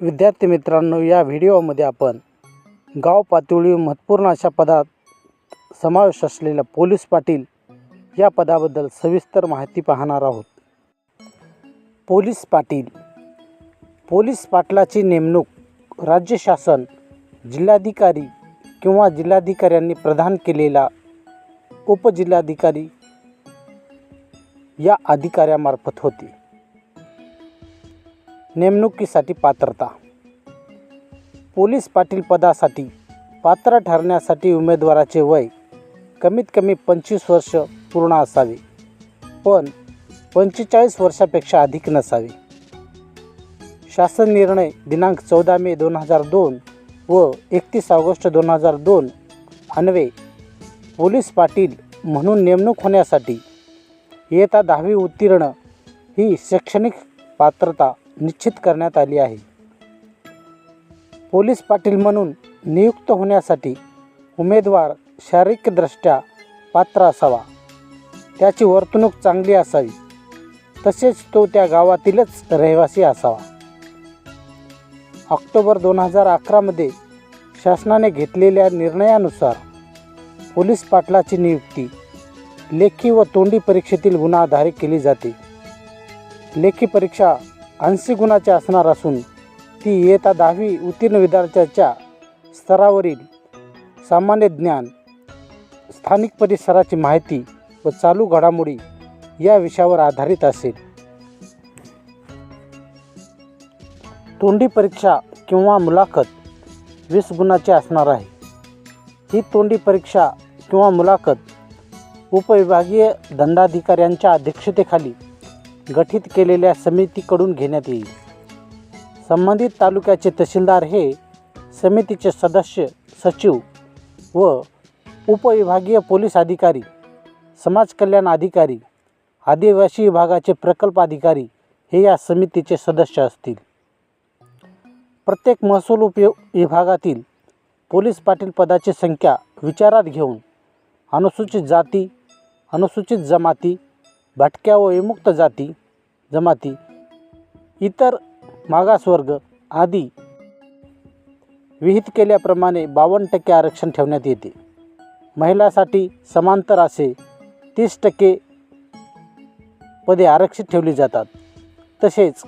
विद्यार्थी मित्रांनो या व्हिडिओमध्ये आपण गाव पातळी महत्त्वपूर्ण अशा पदात समावेश असलेल्या पोलीस पाटील या पदाबद्दल सविस्तर माहिती पाहणार आहोत. पोलीस पाटील. पोलीस पाटलाची नेमणूक राज्य शासन जिल्हाधिकारी किंवा जिल्हाधिकाऱ्यांनी प्रदान केलेला उपजिल्हाधिकारी या अधिकाऱ्यामार्फत होते. नेमणुकीसाठी पात्रता? पोलीस पाटील पदासाठी पात्र ठरण्यासाठी उमेदवाराचे वय कमीत कमी पंचवीस वर्ष पूर्ण असावे पण पंचेचाळीस वर्षापेक्षा अधिक नसावे. शासन निर्णय दिनांक चौदा मे दोन हजार दोन व एकतीस ऑगस्ट दोन हजार दोन अन्वे पोलीस पाटील म्हणून नेमणूक होण्यासाठी इयत्ता दहावी उत्तीर्ण ही शैक्षणिक पात्रता निश्चित करण्यात आली आहे. पोलीस पाटील म्हणून नियुक्त होण्यासाठी उमेदवार शारीरिकदृष्ट्या पात्र असावा. त्याची वर्तणूक चांगली असावी. तसेच तो त्या गावातीलच रहिवासी असावा. ऑक्टोबर दोन हजार अकरामध्ये शासनाने घेतलेल्या निर्णयानुसार पोलीस पाटलाची नियुक्ती लेखी व तोंडी परीक्षेतील गुण आधारित केली जाते. लेखी परीक्षा ऐंशी गुणाची असणार असून ती इयत्ता दहावी उत्तीर्ण विद्यार्थ्याच्या स्तरावरील सामान्य ज्ञान स्थानिक परिसराची माहिती व चालू घडामोडी या विषयावर आधारित असेल. तोंडी परीक्षा किंवा मुलाखत वीस गुणाची असणार आहे. ही तोंडी परीक्षा किंवा मुलाखत उपविभागीय दंडाधिकाऱ्यांच्या अध्यक्षतेखाली गठीत केलेल्या समितीकडून घेण्यात येईल. संबंधित तालुक्याचे तहसीलदार हे समितीचे सदस्य सचिव व उपविभागीय पोलीस अधिकारी समाज कल्याण अधिकारी आदिवासी विभागाचे प्रकल्प अधिकारी हे या समितीचे सदस्य असतील. प्रत्येक महसूल उपयोग विभागातील पोलीस पाटील पदाची संख्या विचारात घेऊन अनुसूचित जाती अनुसूचित जमाती भटक्या व विमुक्त जाती जमाती इतर मागासवर्ग आदी विहित केल्याप्रमाणे बावन्न टक्के आरक्षण ठेवण्यात येते. महिलासाठी समांतर असे तीस टक्के पदे आरक्षित ठेवली जातात. तसेच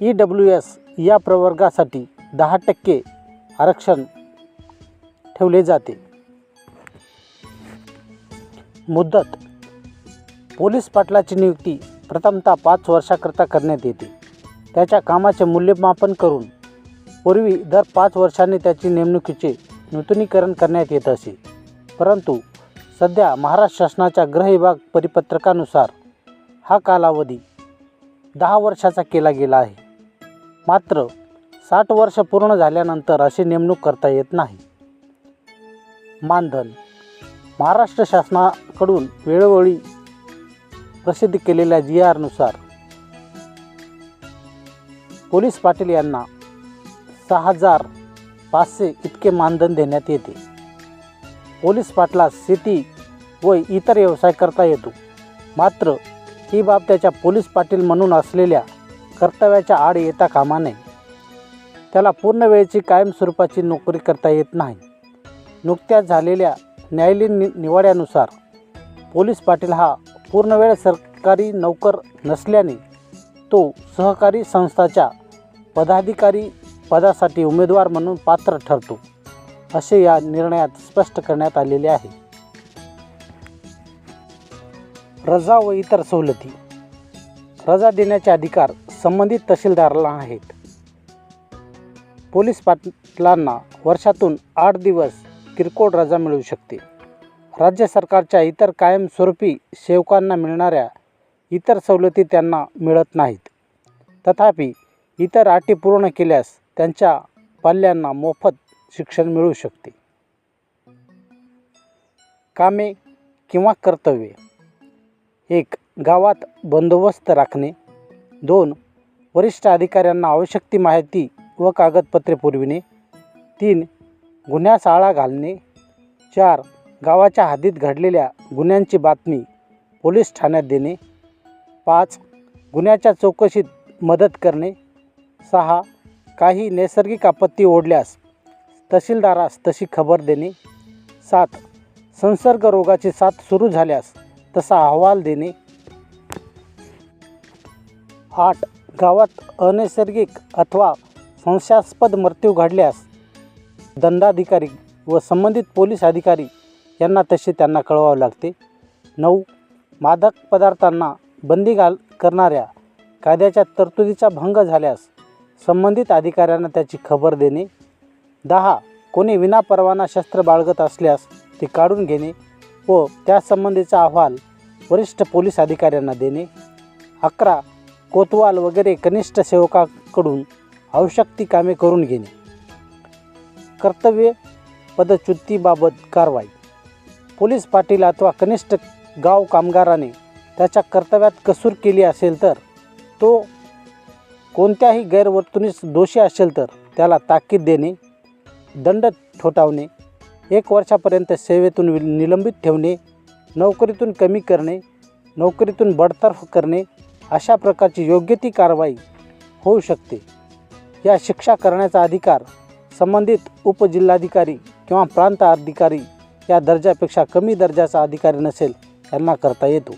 ई डब्ल्यू एस या प्रवर्गासाठी दहा टक्के आरक्षण ठेवले जाते. मुदत पोलीस पाटलाची नियुक्ती प्रथमतः पाच वर्षाकरता करण्यात येते. त्याच्या कामाचे मूल्यमापन करून पूर्वी दर पाच वर्षांनी त्याची नेमणुकीचे नूतनीकरण करण्यात येत असे. परंतु सध्या महाराष्ट्र शासनाच्या गृह विभाग परिपत्रकानुसार हा कालावधी दहा वर्षाचा केला गेला आहे. मात्र साठ वर्ष पूर्ण झाल्यानंतर अशी नेमणूक करता येत नाही. मानधन महाराष्ट्र शासनाकडून वेळोवेळी प्रसिद्ध केलेल्या जी आरनुसार पोलीस पाटील यांना सहा हजार पाचशे इतके मानधन देण्यात येते. पोलीस पाटलास शेती व इतर व्यवसाय करता येतो. मात्र ही बाब त्याच्या पोलीस पाटील म्हणून असलेल्या कर्तव्याच्या आड येता कामा नये. त्याला पूर्ण वेळेची कायमस्वरूपाची नोकरी करता येत नाही. नुकत्याच झालेल्या न्यायालयीन नि निवाड्यानुसार पोलीस पाटील हा पूर्णवेळ सरकारी नोकर नसल्याने तो सहकारी संस्थाच्या पदाधिकारी पदासाठी उमेदवार म्हणून पात्र ठरतो असे या निर्णयात स्पष्ट करण्यात आलेले आहे. रजा व इतर सवलती. रजा देण्याचे अधिकार संबंधित तहसीलदाराला आहेत. पोलीस पाटलांना वर्षातून आठ दिवस किरकोळ रजा मिळू शकते. राज्य सरकारच्या इतर कायमस्वरूपी सेवकांना मिळणाऱ्या इतर सवलती त्यांना मिळत नाहीत. तथापि इतर अटी पूर्ण केल्यास त्यांच्या पाल्यांना मोफत शिक्षण मिळू शकते. कामे किंवा कर्तव्ये. एक गावात बंदोबस्त राखणे. दोन वरिष्ठ अधिकाऱ्यांना आवश्यक ती माहिती व कागदपत्रे पुरविणे. तीन गुन्ह्यास आळा घालणे. चार गावाच्या हद्दीत घडलेल्या गुन्ह्यांची बातमी पोलीस ठाण्यात देणे. पाच गुन्ह्याच्या चौकशीत मदत करणे. सहा काही नैसर्गिक आपत्ती ओढल्यास तहसीलदारास तशी खबर देणे. सात संसर्ग रोगाची साथ सुरू झाल्यास तसा अहवाल देणे. आठ गावात अनैसर्गिक अथवा संशयास्पद मृत्यू घडल्यास दंडाधिकारी व संबंधित पोलीस अधिकारी यांना तसे त्यांना कळवावं लागते. नऊ मादक पदार्थांना बंदी घाल करणाऱ्या कायद्याच्या तरतुदीचा भंग झाल्यास संबंधित अधिकाऱ्यांना त्याची खबर देणे. दहा कोणी विनापरवाना शस्त्र बाळगत असल्यास ते काढून घेणे व त्यासंबंधीचा अहवाल वरिष्ठ पोलीस अधिकाऱ्यांना देणे. अकरा कोतवाल वगैरे कनिष्ठ सेवकाकडून आवश्यक ती कामे करून घेणे. कर्तव्य पदच्युतीबाबत कारवाई. पोलीस पाटील अथवा कनिष्ठ गाव कामगाराने त्याच्या कर्तव्यात कसूर केली असेल तर तो कोणत्याही गैरवर्तणीस दोषी असेल तर त्याला ताकीद देणे दंड ठोठावणे एक वर्षापर्यंत सेवेतून वि- निलंबित ठेवणे नोकरीतून कमी करणे नोकरीतून बडतर्फ करणे अशा प्रकारची योग्य ती कारवाई होऊ शकते. या शिक्षा करण्याचा अधिकार संबंधित उपजिल्हाधिकारी किंवा प्रांत अधिकारी या दर्जापेक्षा कमी दर्जाचा अधिकारी नसेल यांना करता येतो.